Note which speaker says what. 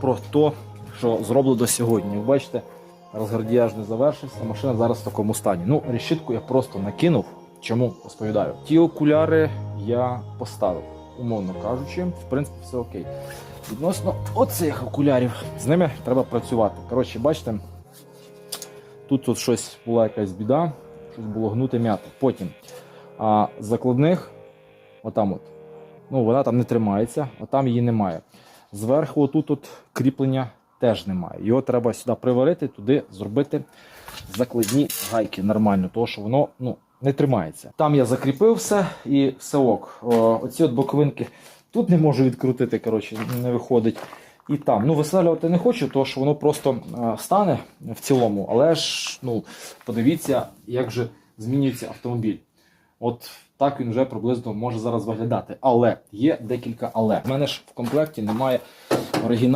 Speaker 1: про те, що зроблено до сьогодні. Ви бачите, розгардіяж не завершився, машина зараз в такому стані. Ну, решітку я просто накинув. Чому розповідаю? Ті окуляри я поставив, умовно кажучи, в принципі, все окей. Відносно оцих окулярів, з ними треба працювати. Коротше, бачите, тут, тут щось була якась біда, щось було гнуте м'яти. Потім а закладних, отам от, ну вона там не тримається, отам її немає. Зверху, отут от кріплення теж немає. Його треба сюди приварити, туди зробити закладні гайки нормально, тому що воно ну, не тримається. Там я закріпив все і все ок. О, оці от боковинки тут не можу відкрутити, коротше, не виходить. І там. Ну, виставлювати не хочу, тому що воно просто е, стане в цілому, але ж ну, подивіться, як же змінюється автомобіль. От так він вже приблизно може зараз виглядати. Але є декілька але. У мене ж в комплекті немає оригінального.